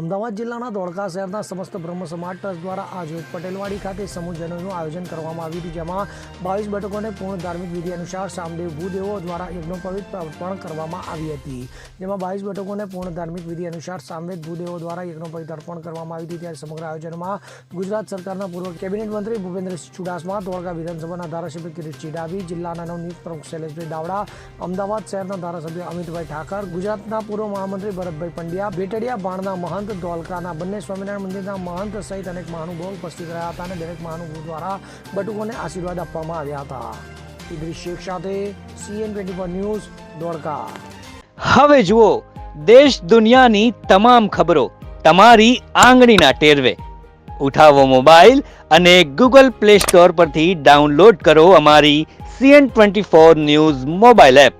અમદાવાદ જિલ્લાના ધોળકા શહેરના સમસ્ત બ્રહ્મ સમાજ ટ્રસ્ટ દ્વારા આજે પટેલવાડી ખાતે સમૂહજનોનું આયોજન કરવામાં આવ્યું હતું, જેમાં બાવીસ બેઠકોને પૂર્ણ ધાર્મિક વિધિ અનુસાર સામદેવ ભૂદેવો દ્વારા યજ્ઞોપવિત અર્પણ કરવામાં આવી હતી. જેમાં બાવીસ બેઠકોને પૂર્ણ ધાર્મિક વિધિ અનુસાર સામવેદ ભૂદેવો દ્વારા યજ્ઞોપવિત અર્પણ કરવામાં આવી હતી. ત્યારે સમગ્ર આયોજનમાં ગુજરાત સરકારના પૂર્વ કેબિનેટ મંત્રી ભૂપેન્દ્રસિંહ ચુડાસમા, ધોળકા વિધાનસભાના ધારાસભ્ય કિરીટ ચિડાવી, જિલ્લાના નવનિયુક્ત પ્રમુખ શૈલેષભાઈ દાવડા, અમદાવાદ શહેરના ધારાસભ્ય અમિતભાઈ ઠાકર, ગુજરાતના પૂર્વ મહામંત્રી ભરતભાઈ પંડ્યા બેટડિયા બાણના મહંત ધોલકાના બંને સ્વામિનારાયણ મંદિરના મહંત સહિત અનેક મહાનુભાવો ઉપસ્થિત રહ્યા હતા અને દરેક મહાનુભાવ દ્વારા બટુકોને આશીર્વાદ આપવામાં આવ્યા હતા. ઇદ્રિસ શેખ સાથે CN twenty four news Dholka હવે જુઓ, દેશ દુનિયાની તમામ ખબરો તમારી આંગળીના ટેરવે. ઉઠાવો મોબાઈલ અને ગૂગલ પ્લે સ્ટોર પરથી ડાઉનલોડ કરો અમારી CN twenty four news mobile app.